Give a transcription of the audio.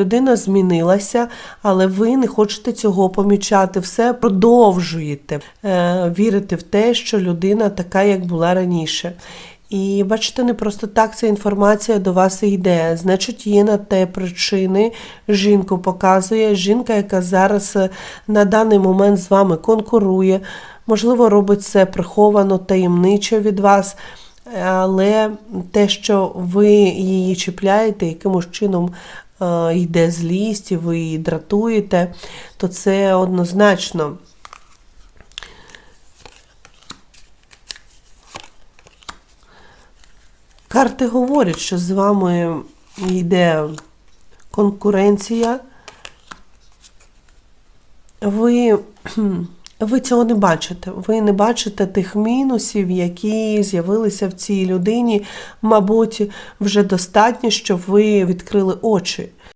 Людина змінилася, але ви не хочете цього помічати. Все продовжуєте е, вірити в те, що людина така, як була раніше. І бачите, не просто так ця інформація до вас йде. Значить, є на те причини. Жінку показує. Жінка, яка зараз е, на даний момент з вами конкурує, можливо, робить це приховано, таємничо від вас. Але те, що ви її чіпляєте, якимось чином е, йде злість, і ви її дратуєте, то це однозначно. Карти говорять, що з вами йде конкуренція. Ви, ви цього не бачите. Ви не бачите тих мінусів, які з'явилися в цій людині. Мабуть, вже достатньо, щоб ви відкрили очі.